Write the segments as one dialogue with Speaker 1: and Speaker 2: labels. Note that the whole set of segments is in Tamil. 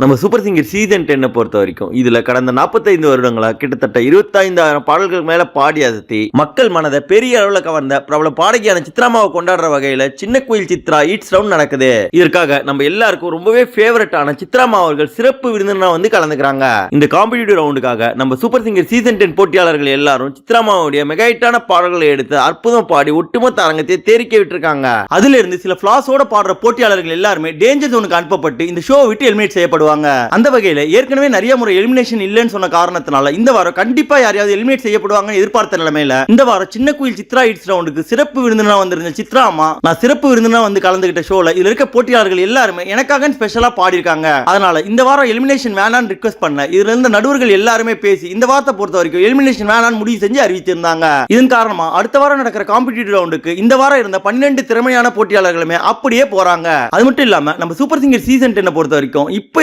Speaker 1: நம்ம சூப்பர் சிங்கர் சீசன் டென்னை பொறுத்த வரைக்கும் இதில் கடந்த 45 வருடங்களா கிட்டத்தட்ட இருபத்தைந்தாயிரம் பாடல்கள் மேலே பாடி அசத்தி மக்கள் மனதை பெரிய அளவில் கவர்ந்த பிரபல பாடகியான சித்ராமாவை கொண்டாடுற வகையில் சின்ன கோயில் சித்ரா ஈட்ஸ் ரவுண்ட் நடக்குது. இதற்காக நம்ம எல்லாருக்கும் ரொம்பவே ஃபேவரட்டான சித்ராமா அவர்கள் சிறப்பு விருந்தினராக வந்து கலந்துக்கிறாங்க. இந்த காம்படிட்டிவ் ரவுண்டுக்காக நம்ம சூப்பர் சிங்கர் சீசன் டென் போட்டியாளர்கள் எல்லாரும் சித்ராமாவுடைய மெகாயிட்டான பாடல்களை எடுத்து அற்புதம் பாடி ஒட்டுமொத்த அரங்கத்தை தேரிக்க விட்டுருக்காங்க. அதுல இருந்து சில ஃபிளாஸோட பாடுற போட்டியாளர்கள் எல்லாருமே டேஞ்சர் ஜோனுக்கு அனுப்பப்பட்டு இந்த ஷோ விட்டு எலிமினேட் செய்யப்படுவாங்க அந்த வகையில ஏற்கனவே நிறைய முறை எலிமினேஷன் இல்லைன்னு சொன்ன காரணத்தினால இந்த வாரம் கண்டிப்பா யாரையாவது எலிமினேட் செய்யப்படுவாங்க எதிர்பார்த்த நிலைமையில இந்த வாரம் சின்ன குயில் சித்ரா இட்ஸ் ரவுண்டுக்கு சிறப்பு விருந்தினா வந்திருந்த சித்ரா அம்மா நான் சிறப்பு விருந்தினா வந்து கலந்துகிட்ட ஷோல இதுல இருக்க போட்டியாளர்கள் எல்லாருமே எனக்காக ஸ்பெஷலா பாடியிருக்காங்க. அதனால இந்த வாரம் எலிமினேஷன் வேணான்னு ரிக்வஸ்ட் பண்ண இதுல இருந்த நடுவர்கள் எல்லாருமே பேசி இந்த வாரத்தை பொறுத்த வரைக்கும் எலிமினேஷன் வேணான்னு முடிவு செஞ்சு அறிவிச்சிருந்தாங்க. இதன் காரணமா அடுத்த வாரம் நடக்கிற காம்படிட்டிவ் ரவுண்டுக்கு இந்த வாரம் இருந்த பன்னிரண்டு திறமையான போட்டியாளர்களுமே அப்படியே போறாங்க. அது மட்டும் இல்லாம நம்ம சூப்பர் சிங்கர் சீசன் டென்னை பொறுத்த வரைக்கும் இப்போ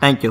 Speaker 1: Thank you.